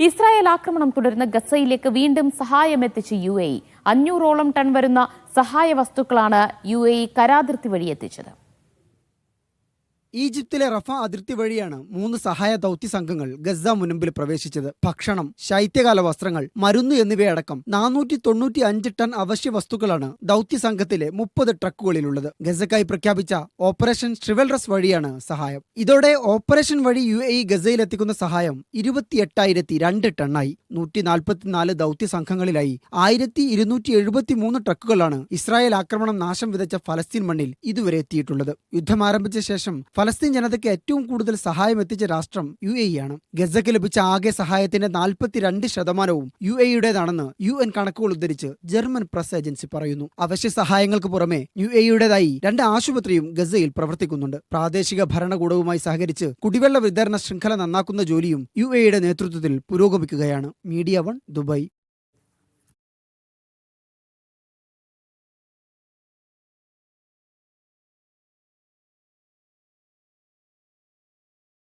Israel ആക്രമണം തുടരുന്ന ഗസയിലേക്ക് വീണ്ടും സഹായം എത്തിച്ച് യു എ ഇ. അഞ്ഞൂറോളം ടൺ വരുന്ന സഹായ വസ്തുക്കളാണ് യു എ ഇ കരാതിർത്തി വഴി എത്തിച്ചത്. ഈജിപ്തിലെ റഫ അതിർത്തി വഴിയാണ് മൂന്ന് സഹായ ദൗത്യ സംഘങ്ങൾ ഗസ മുനമ്പിൽ പ്രവേശിച്ചത്. ഭക്ഷണം ശൈത്യകാല വസ്ത്രങ്ങൾ മരുന്ന് എന്നിവയടക്കം നാനൂറ്റി തൊണ്ണൂറ്റി അഞ്ച് ടൺ അവശ്യ വസ്തുക്കളാണ് ദൗത്യ സംഘത്തിലെ മുപ്പത് ട്രക്കുകളിലുള്ളത്. ഗസക്കായി പ്രഖ്യാപിച്ച ഓപ്പറേഷൻ ട്രിവൽറസ് വഴിയാണ് സഹായം. ഇതോടെ ഓപ്പറേഷൻ വഴി യു എ ഗസയിലെത്തിക്കുന്ന സഹായം ഇരുപത്തിയെട്ടായിരത്തി രണ്ട് ടണ്ണായി. നൂറ്റി നാൽപ്പത്തിനാല് ദൗത്യ സംഘങ്ങളിലായി ആയിരത്തി ഇരുന്നൂറ്റി എഴുപത്തി മൂന്ന് ട്രക്കുകളാണ് ഇസ്രായേൽ ആക്രമണം നാശം വിതച്ച ഫലസ്തീൻ മണ്ണിൽ ഇതുവരെ എത്തിയിട്ടുള്ളത്. യുദ്ധം ആരംഭിച്ച ശേഷം ഫലസ്തീൻ ജനതയ്ക്ക് ഏറ്റവും കൂടുതൽ സഹായം എത്തിച്ച രാഷ്ട്രം യു എ ആണ്. ഗസയ്ക്ക് ലഭിച്ച ആകെ സഹായത്തിന്റെ നാൽപ്പത്തിരണ്ട് ശതമാനവും യു എയുടേതാണെന്ന് യു എൻ കണക്കുകൾ ഉദ്ധരിച്ച് ജർമ്മൻ പ്രസ് ഏജൻസി പറയുന്നു. അവശ്യ സഹായങ്ങൾക്ക് പുറമെ യു എയുടേതായി രണ്ട് ആശുപത്രിയും ഗസയിൽ പ്രവർത്തിക്കുന്നുണ്ട്. പ്രാദേശിക ഭരണകൂടവുമായി സഹകരിച്ച് കുടിവെള്ള വിതരണ ശൃംഖല നന്നാക്കുന്ന ജോലിയും യു എയുടെ നേതൃത്വത്തിൽ പുരോഗമിക്കുകയാണ്. Media one Dubai.